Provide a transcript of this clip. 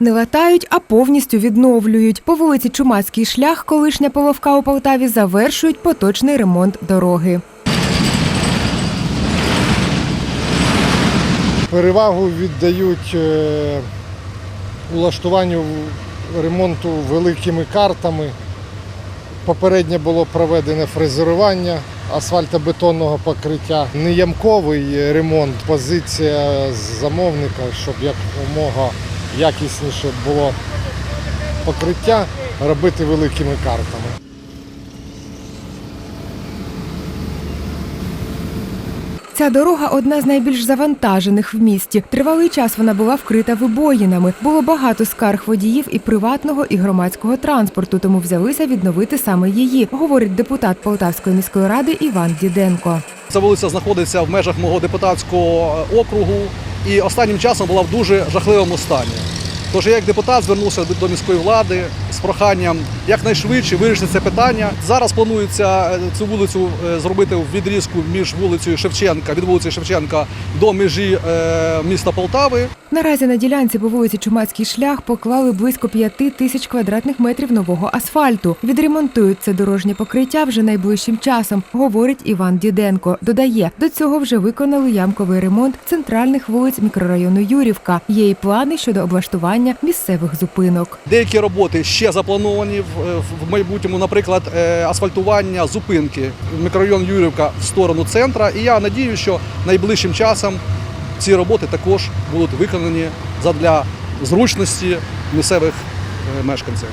Не латають, а повністю відновлюють. По вулиці Чумацький шлях, колишня Половка у Полтаві, завершують поточний ремонт дороги. Перевагу віддають е, улаштуванню ремонту великими картами. Попередньо було проведене фрезерування асфальтобетонного покриття. Неямковий ремонт, позиція замовника, щоб якомога якісніше було покриття, робити великими картами. Ця дорога одна з найбільш завантажених в місті. Тривалий час вона була вкрита вибоїнами. Було багато скарг водіїв і приватного, і громадського транспорту, тому взялися відновити саме її, говорить депутат Полтавської міської ради Іван Діденко. Ця вулиця знаходиться в межах мого депутатського округу і останнім часом була в дуже жахливому стані. Тож я як депутат звернувся до- міської влади з проханням якнайшвидше вирішити це питання. Зараз планується е, цю вулицю е, зробити в відрізку між вулицею Шевченка від вулиці Шевченка до межі е, міста Полтави. Наразі на ділянці по вулиці Чумацький шлях поклали близько п'яти тисяч квадратних метрів нового асфальту. Відремонтують це дорожнє покриття вже найближчим часом, говорить Іван Діденко. Додає, до цього вже виконали ямковий ремонт центральних вулиць мікрорайону Юрівка. Є і плани щодо облаштування місцевих зупинок. Деякі роботи ще заплановані в, в майбутньому, наприклад, е, асфальтування зупинки в мікрорайон Юрівка в сторону центра. І я надію, що найближчим часом ці роботи також будуть виконані задля зручності місцевих е, мешканців.